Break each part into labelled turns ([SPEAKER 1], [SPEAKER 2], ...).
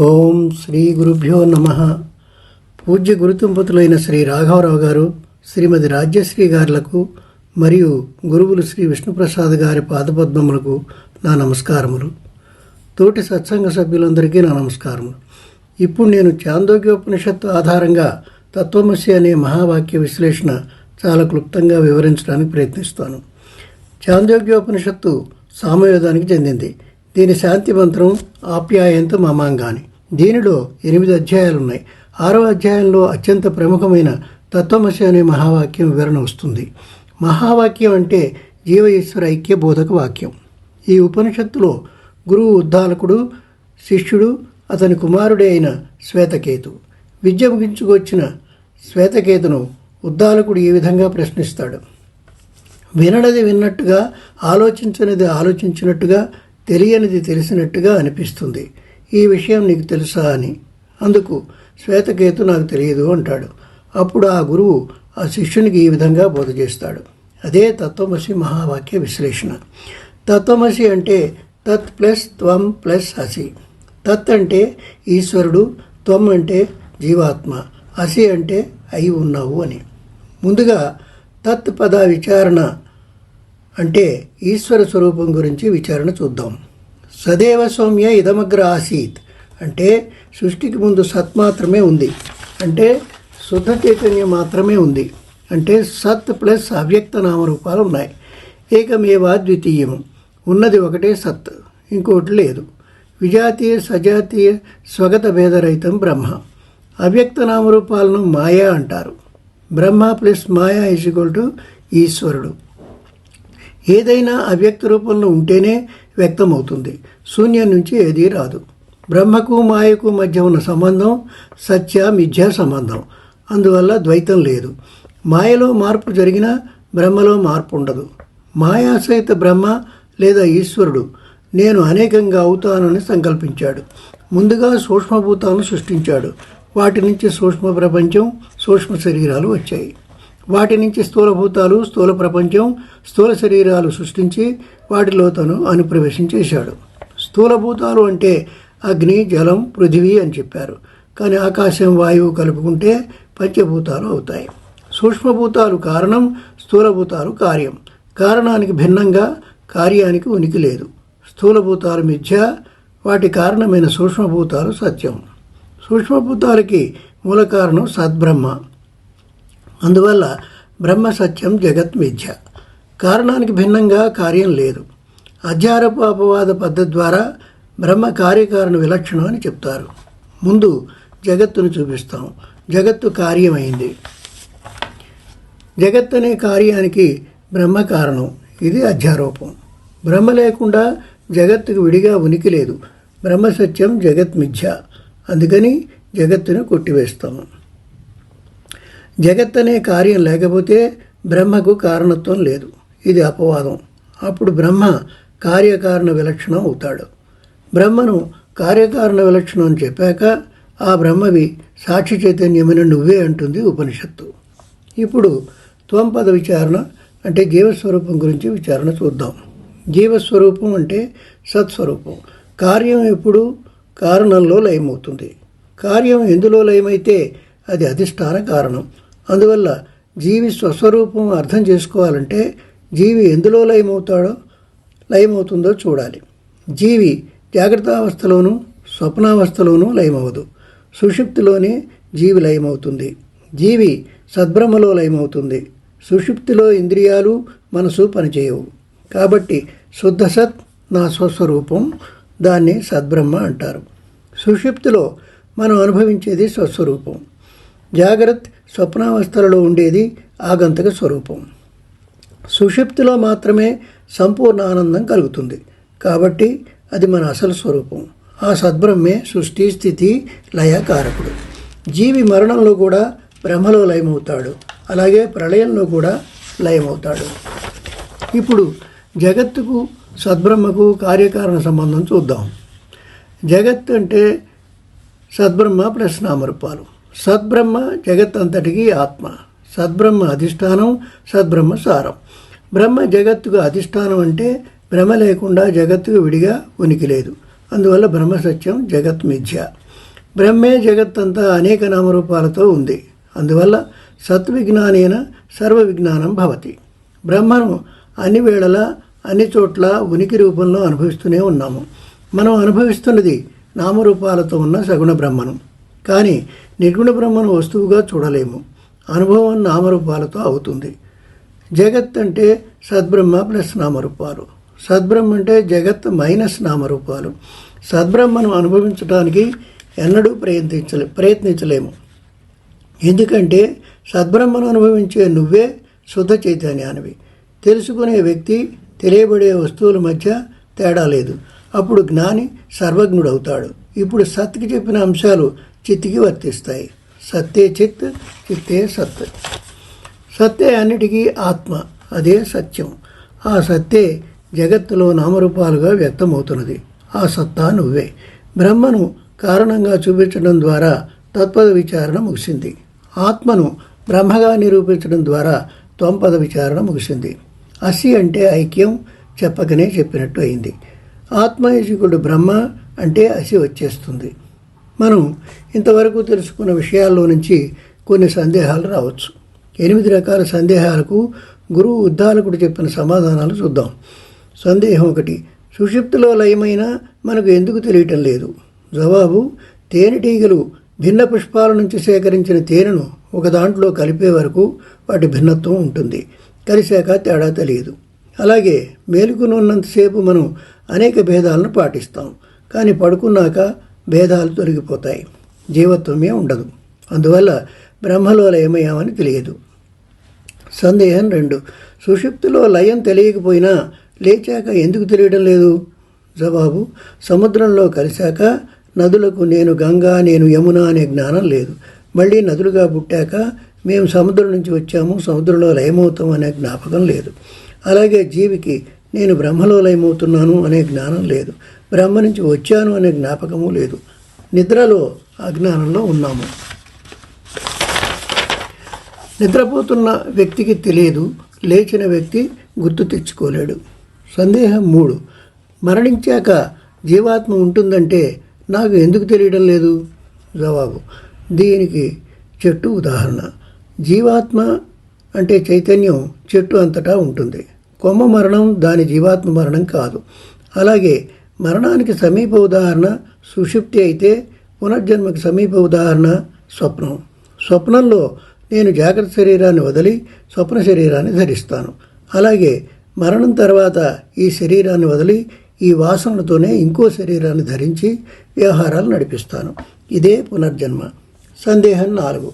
[SPEAKER 1] ఓం శ్రీ గురుభ్యో నమ. పూజ్య గురుతుంపతులైన శ్రీ రాఘవరావు గారు శ్రీమతి రాజ్యశ్రీ గారులకు మరియు గురువులు శ్రీ విష్ణుప్రసాద్ గారి పాదపద్మములకు నా నమస్కారములు. తోటి సత్సంగ సభ్యులందరికీ నా నమస్కారములు. ఇప్పుడు నేను చాందోగ్యోపనిషత్తు ఆధారంగా తత్వమసి అనే మహావాక్య విశ్లేషణ చాలా క్లుప్తంగా వివరించడానికి ప్రయత్నిస్తాను. చాందోగ్యోపనిషత్తు సామవేదానికి చెందింది. దీని శాంతి మంత్రం ఆప్యాయంత మమాంగాని. దీనిలో ఎనిమిది అధ్యాయాలు ఉన్నాయి ఆరో అధ్యాయంలో అత్యంత ప్రముఖమైన తత్వమసి అనే మహావాక్యం వివరణ వస్తుంది. మహావాక్యం అంటే జీవ ఈశ్వర ఐక్య బోధక వాక్యం. ఈ ఉపనిషత్తులో గురువు ఉద్దాలకుడు శిష్యుడు అతని కుమారుడే అయిన శ్వేతకేతు. విద్య ముగించుకొచ్చిన శ్వేతకేతును ఉద్దాలకుడు ఈ విధంగా ప్రశ్నిస్తాడు. వినడది విన్నట్టుగా ఆలోచించినది ఆలోచించినట్టుగా తెలియనిది తెలిసినట్టుగా అనిపిస్తుంది. ఈ విషయం నీకు తెలుసా అని. అందుకు శ్వేతకేతు నాకు తెలియదు అంటాడు. అప్పుడు ఆ గురువు ఆ శిష్యునికి ఈ విధంగా బోధ చేస్తాడు. అదే తత్వమసి మహావాక్య విశ్లేషణ. తత్వమసి అంటే తత్ ప్లస్ త్వం ప్లస్ అసి. తత్ అంటే ఈశ్వరుడు త్వం అంటే జీవాత్మ. అసి అంటే అయి ఉన్నావు అని. ముందుగా తత్ పద విచారణ అంటే ఈశ్వర స్వరూపం గురించి విచారణ చూద్దాం. సదేవ సౌమ్య ఇదమగ్ర ఆసీత్ అంటే సృష్టికి ముందు సత్ మాత్రమే ఉంది. అంటే శుద్ధ చైతన్యం మాత్రమే ఉంది. అంటే సత్ ప్లస్ అవ్యక్త నామరూపాలు ఉన్నాయి. ఏకమేవా ద్వితీయం ఉన్నది ఒకటే సత్ ఇంకోటి లేదు. విజాతీయ సజాతీయ స్వగత భేదరహితం బ్రహ్మ. అవ్యక్త నామరూపాలను మాయా అంటారు. Brahma plus maya is to ఈశ్వరుడు. ఏదైనా అవ్యక్త రూపంలో ఉంటేనే వ్యక్తమవుతుంది. శూన్యం నుంచి ఏదీ రాదు. బ్రహ్మకు మాయకు మధ్య ఉన్న సంబంధం సత్య మిథ్యా సంబంధం. అందువల్ల ద్వైతం లేదు. మాయలో మార్పు జరిగినా బ్రహ్మలో మార్పు ఉండదు. మాయా సహిత బ్రహ్మ లేదా ఈశ్వరుడు నేను అనేకంగా అవుతానని సంకల్పించాడు. ముందుగా సూక్ష్మభూతాలను సృష్టించాడు. వాటి నుంచి సూక్ష్మ ప్రపంచం సూక్ష్మ శరీరాలు వచ్చాయి. వాటి నుంచి స్థూలభూతాలు స్థూల ప్రపంచం స్థూల శరీరాలు సృష్టించి వాటిలో తను అనుప్రవేశం చేశాడు. స్థూలభూతాలు అంటే అగ్ని జలం పృథివీ అని చెప్పారు. కానీ ఆకాశం వాయువు కలుపుకుంటే పంచభూతాలు అవుతాయి. సూక్ష్మభూతాలు కారణం స్థూలభూతాలు కార్యం. కారణానికి భిన్నంగా కార్యానికి ఉనికి లేదు. స్థూలభూతాలు మిథ్య వాటి కారణమైన సూక్ష్మభూతాలు సత్యం. సూక్ష్మభూతాలకి మూల కారణం సద్బ్రహ్మ. అందువల్ల బ్రహ్మ సత్యం జగత్ మిథ్య. కారణానికి భిన్నంగా కార్యం లేదు. అధ్యారపు అపవాద పద్ధతి ద్వారా బ్రహ్మ కార్యకారణ విలక్షణం అని చెప్తారు. ముందు జగత్తును చూపిస్తాం. జగత్తు కార్యమైంది. జగత్ అనే కార్యానికి బ్రహ్మ కారణం. ఇది అధ్యారూపం బ్రహ్మ లేకుండా జగత్తుకు విడిగా ఉనికి లేదు. బ్రహ్మ సత్యం జగత్ మిథ్య. అందుకని జగత్తును కొట్టివేస్తాము జగత్ అనే కార్యం లేకపోతే బ్రహ్మకు కారణత్వం లేదు. ఇది అపవాదం. అప్పుడు బ్రహ్మ కార్యకారణ విలక్షణం అవుతాడు. బ్రహ్మను కార్యకారణ విలక్షణం అని చెప్పాక ఆ బ్రహ్మవి సాక్షి చైతన్యమైన నువ్వే అంటుంది ఉపనిషత్తు. ఇప్పుడు త్వంపద విచారణ అంటే జీవస్వరూపం గురించి విచారణ చూద్దాం. జీవస్వరూపం అంటే సత్స్వరూపం. కార్యం ఎప్పుడు? కారణంలో లయమవుతుంది. కార్యం ఎందులో లయమైతే అది అధిష్టాన కారణం. అందువల్ల జీవి స్వస్వరూపం అర్థం చేసుకోవాలంటే జీవి ఎందులో లయమవుతాడో లయమవుతుందో చూడాలి. జీవి జాగ్రత్తావస్థలోనూ స్వప్నావస్థలోనూ లయమవదు సుషుప్తిలోనే జీవి లయమవుతుంది. జీవి సద్బ్రహ్మలో లయమవుతుంది. సుషుప్తిలో ఇంద్రియాలు మనసు పనిచేయవు. కాబట్టి శుద్ధ సత్ నా స్వస్వరూపం దాన్ని సద్బ్రహ్మ అంటారు. సుషుప్తిలో మనం అనుభవించేది స్వస్వరూపం. జాగ్రత్త స్వప్నావస్థలలో ఉండేది ఆగంతక స్వరూపం. సుషుప్తిలో మాత్రమే సంపూర్ణ ఆనందం కలుగుతుంది. కాబట్టి అది మన అసలు స్వరూపం. ఆ సద్బ్రహ్మే సృష్టి స్థితి లయకారకుడు జీవి మరణంలో కూడా బ్రహ్మలో లయమవుతాడు. అలాగే ప్రళయంలో కూడా లయమవుతాడు. ఇప్పుడు జగత్తుకు సద్బ్రహ్మకు కార్యకారణ సంబంధం చూద్దాం. జగత్ అంటే సద్బ్రహ్మ ప్లస్ నామరూపాలు. సద్బ్రహ్మ జగత్ అంతటికి ఆత్మ. సద్బ్రహ్మ అధిష్టానం సద్బ్రహ్మ సారం. బ్రహ్మ జగత్తుకు అధిష్టానం అంటే భ్రమ లేకుండా జగత్తుకు విడిగా ఉనికి లేదు. అందువల్ల బ్రహ్మ సత్యం జగత్ మిథ్య. బ్రహ్మే జగత్ అంతా అనేక నామరూపాలతో ఉంది. అందువల్ల సత్విజ్ఞానేన సర్వ విజ్ఞానం భవతి. బ్రహ్మను అన్ని వేళలా అన్ని చోట్ల ఉనికి రూపంలో అనుభవిస్తూనే ఉన్నాము. మనం అనుభవిస్తున్నది నామరూపాలతో ఉన్న సగుణ బ్రహ్మను. కానీ నిర్గుణ బ్రహ్మను వస్తువుగా చూడలేము. అనుభవం నామరూపాలతో అవుతుంది. జగత్ అంటే సద్బ్రహ్మ ప్లస్ నామరూపాలు. సద్బ్రహ్మ అంటే జగత్ మైనస్ నామరూపాలు. సద్బ్రహ్మను అనుభవించడానికి ఎన్నడూ ప్రయత్నించలే ప్రయత్నించలేము. ఎందుకంటే సద్బ్రహ్మను అనుభవించే నువ్వే శుద్ధ చైతన్యానివి. తెలుసుకునే వ్యక్తి తెలియబడే వస్తువుల మధ్య తేడా లేదు. అప్పుడు జ్ఞాని సర్వజ్ఞుడవుతాడు. ఇప్పుడు సత్కి చెప్పిన అంశాలు చిత్తికి వర్తిస్తాయి. సత్తే చిత్ చిత్తే సత్. సత్తే అన్నిటికీ ఆత్మ అదే సత్యం. ఆ సత్తే జగత్తులో నామరూపాలుగా వ్యక్తమవుతున్నది. ఆ సత్తా నువ్వే. బ్రహ్మను కారణంగా చూపించడం ద్వారా తత్పద విచారణ ముగిసింది. ఆత్మను బ్రహ్మగా నిరూపించడం ద్వారా త్వంపద విచారణ ముగిసింది. అసి అంటే ఐక్యం చెప్పకనే చెప్పినట్టు అయింది. ఆత్మయజకుడు బ్రహ్మ అంటే అసి వచ్చేస్తుంది. మనం ఇంతవరకు తెలుసుకున్న విషయాల్లో నుంచి కొన్ని సందేహాలు రావచ్చు. ఎనిమిది రకాల సందేహాలకు గురువు ఉద్దాలకుడు చెప్పిన సమాధానాలు చూద్దాం. సందేహం ఒకటి సుషిప్తిలో లయమైన మనకు ఎందుకు తెలియటం లేదు? జవాబు తేనెటీగలు భిన్న పుష్పాల నుంచి సేకరించిన తేనెను ఒక దాంట్లో కలిపే వరకు వాటి భిన్నత్వం ఉంటుంది. కలిశాక తేడా తెలియదు. అలాగే మేలుకునున్నంతసేపు మనం అనేక భేదాలను పాటిస్తాం. కానీ పడుకున్నాక భేదాలు తొలగిపోతాయి. జీవత్వమే ఉండదు. అందువల్ల బ్రహ్మలో లయమయ్యామని తెలియదు. సందేహం రెండు. సుషుప్తిలో లయం తెలియకపోయినా లేచాక ఎందుకు తెలియడం లేదు? జవాబు సముద్రంలో కలిశాక నదులకు నేను గంగా నేను యమున అనే జ్ఞానం లేదు. మళ్ళీ నదులుగా పుట్టాక మేము సముద్రం నుంచి వచ్చాము సముద్రంలో లయమవుతాం అనే జ్ఞాపకం లేదు. అలాగే జీవికి నేను బ్రహ్మలో లయమవుతున్నాను అనే జ్ఞానం లేదు. బ్రహ్మ నుంచి వచ్చాను అనే జ్ఞాపకము లేదు. నిద్రలో అజ్ఞానంలో ఉన్నాము. నిద్రపోతున్న వ్యక్తికి తెలియదు. లేచిన వ్యక్తి గుర్తు తెచ్చుకోలేడు. సందేహం మూడు. మరణించాక జీవాత్మ ఉంటుందంటే నాకు ఎందుకు తెలియడం లేదు? జవాబు. దీనికి చెట్టు ఉదాహరణ. జీవాత్మ అంటే చైతన్యం చెట్టు అంతటా ఉంటుంది. కొమ్మ మరణం దాని జీవాత్మ మరణం కాదు. అలాగే మరణానికి సమీప ఉదాహరణ సుషుప్తి అయితే పునర్జన్మకి సమీప ఉదాహరణ స్వప్నం. స్వప్నంలో నేను జాగ్రత్త శరీరాన్ని వదిలి స్వప్న శరీరాన్ని ధరిస్తాను. అలాగే మరణం తర్వాత ఈ శరీరాన్ని వదిలి ఈ వాసనలతోనే ఇంకో శరీరాన్ని ధరించి వ్యవహారాలు నడిపిస్తాను. ఇదే పునర్జన్మ. సందేహం నాలుగు.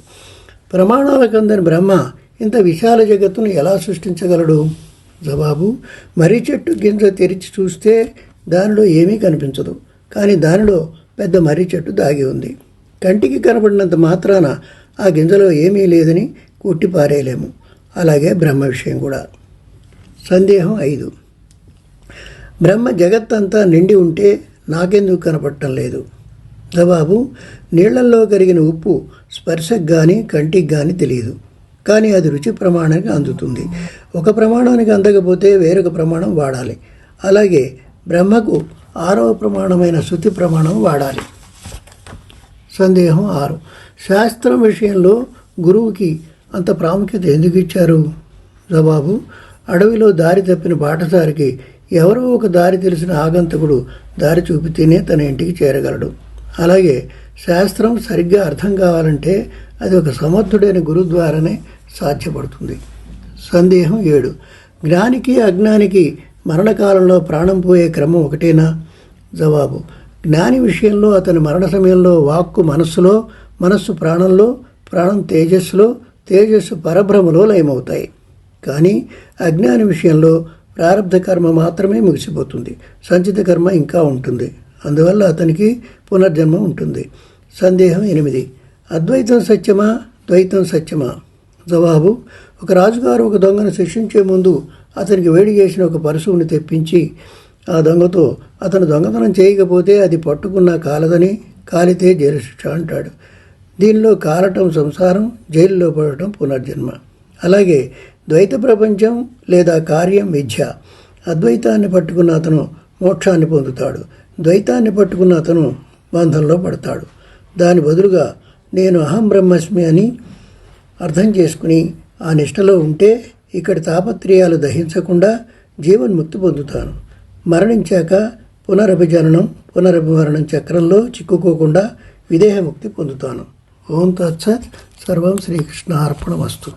[SPEAKER 1] ప్రమాణాలకు అందని బ్రహ్మ ఇంత విశాల జగత్తును ఎలా సృష్టించగలడు? జవాబు మర్రి చెట్టు గింజ తెరిచి చూస్తే దానిలో ఏమీ కనిపించదు. కానీ దానిలో పెద్ద మర్రి చెట్టు దాగి ఉంది. కంటికి కనబడినంత మాత్రాన ఆ గింజలో ఏమీ లేదని కొట్టిపారేయలేము అలాగే బ్రహ్మ విషయం కూడా. సందేహం ఐదు. బ్రహ్మ జగత్తంతా నిండి ఉంటే నాకెందుకు కనపడటం లేదు. జవాబు నీళ్ళల్లో కరిగిన ఉప్పు స్పర్శకు కానీ కంటికి కానీ తెలియదు. కానీ అది రుచి ప్రమాణానికి అందుతుంది. ఒక ప్రమాణానికి అందకపోతే వేరొక ప్రమాణం వాడాలి. అలాగే బ్రహ్మకు ఆరవ ప్రమాణమైన శృతి ప్రమాణం వాడాలి. సందేహం ఆరు. శాస్త్రం విషయంలో గురువుకి అంత ప్రాముఖ్యత ఎందుకు ఇచ్చారు? జవాబు అడవిలో దారి తప్పిన బాటసారికి ఎవరో ఒక దారి తెలిసిన ఆగంతకుడు దారి చూపితేనే తన ఇంటికి చేరగలడు. అలాగే శాస్త్రం సరిగ్గా అర్థం కావాలంటే అది ఒక సమర్థుడైన గురు ద్వారానే సాధ్యపడుతుంది. సందేహం ఏడు. జ్ఞానికి అజ్ఞానికి మరణకాలంలో ప్రాణం పోయే క్రమం ఒకటేనా? జవాబు. జ్ఞాని విషయంలో అతని మరణ సమయంలో వాక్కు మనస్సులో మనస్సు ప్రాణంలో ప్రాణం తేజస్సులో తేజస్సు పరబ్రహ్మలో లయమవుతాయి. కానీ అజ్ఞాని విషయంలో ప్రారంధ కర్మ మాత్రమే ముగిసిపోతుంది. సంచిత కర్మ ఇంకా ఉంటుంది. అందువల్ల అతనికి పునర్జన్మ ఉంటుంది. సందేహం ఎనిమిది. అద్వైతం సత్యమా? ద్వైతం సత్యమా? జవాబు. ఒక రాజుగారు ఒక దొంగను శిక్షించే ముందు అతనికి వేడి చేసిన ఒక పరశువుని తెప్పించి ఆ దొంగతో అతను దొంగతనం చేయకపోతే అది పట్టుకున్నా కాలదని కాలితే జైలు శిక్ష అంటాడు. దీనిలో కాలటం సంసారం జైల్లో పడటం పునర్జన్మ. అలాగే ద్వైత ప్రపంచం లేదా కార్యం విద్య అద్వైతాన్ని పట్టుకున్న అతను మోక్షాన్ని పొందుతాడు. ద్వైతాన్ని పట్టుకున్న అతను బంధంలో పడతాడు. దాని బదులుగా నేను అహం బ్రహ్మస్మి అని అర్థం చేసుకుని ఆ నిష్టలో ఉంటే ఇక్కడి తాపత్రయాలు దహించకుండా జీవన్ముక్తి పొందుతాను మరణించాక పునరభిజననం పునరభివరణం చక్రంలో చిక్కుకోకుండా విదేహముక్తి పొందుతాను. ఓం తత్సత్. సర్వం శ్రీకృష్ణ అర్పణమస్తు